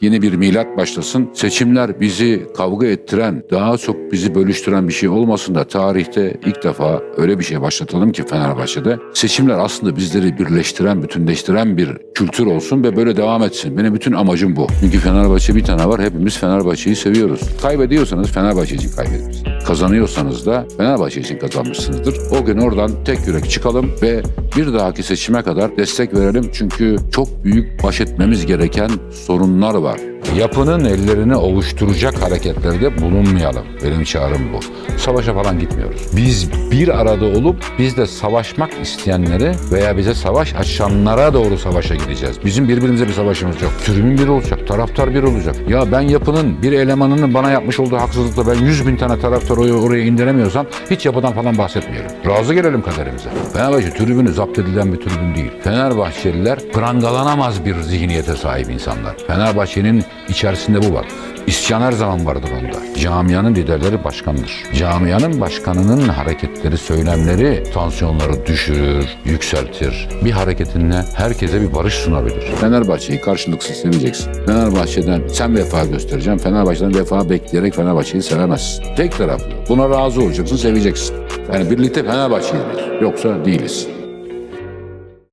Yeni bir milat başlasın. Seçimler bizi kavga ettiren, daha çok bizi bölüştüren bir şey olmasın da tarihte ilk defa öyle bir şey başlatalım ki Fenerbahçe'de. Seçimler aslında bizleri birleştiren, bütünleştiren bir kültür olsun ve böyle devam etsin. Benim bütün amacım bu. Çünkü Fenerbahçe bir tane var. Hepimiz Fenerbahçe'yi seviyoruz. Kaybediyorsanız Fenerbahçe için kaybediyorsunuz. Kazanıyorsanız da Fenerbahçe için kazanmışsınızdır. O gün oradan tek yürek çıkalım ve bir dahaki seçime kadar destek verelim. Çünkü çok büyük baş etmemiz gereken sorunlar var. Yapının ellerini ovuşturacak hareketlerde bulunmayalım. Benim çağrım bu. Savaşa falan gitmiyoruz. Biz bir arada olup biz de savaşmak isteyenleri veya bize savaş açanlara doğru savaşa gideceğiz. Bizim birbirimize bir savaşımız yok. Tribün bir olacak, taraftar bir olacak. Ya ben yapının bir elemanının bana yapmış olduğu haksızlıkla ben 100 bin tane taraftar oraya, indiremiyorsam hiç yapıdan falan bahsetmeyelim. Razı gelelim kaderimize. Fenerbahçe tribünü zapt edilen bir tribün değil. Fenerbahçeliler prangalanamaz bir zihniyete sahip insanlar. Fenerbahçe'nin içerisinde bu var. İsyan her zaman vardır onda. Camianın liderleri başkandır. Camianın başkanının hareketleri, söylemleri tansiyonları düşürür, yükseltir. Bir hareketinle herkese bir barış sunabilir. Fenerbahçe'yi karşılıksız seveceksin. Fenerbahçe'den sen vefa göstereceksin. Fenerbahçe'den vefa bekleyerek Fenerbahçe'yi sevemezsin. Tek taraflı. Buna razı olacaksın, seveceksin. Yani birlikte Fenerbahçe'yiz. Yoksa değiliz.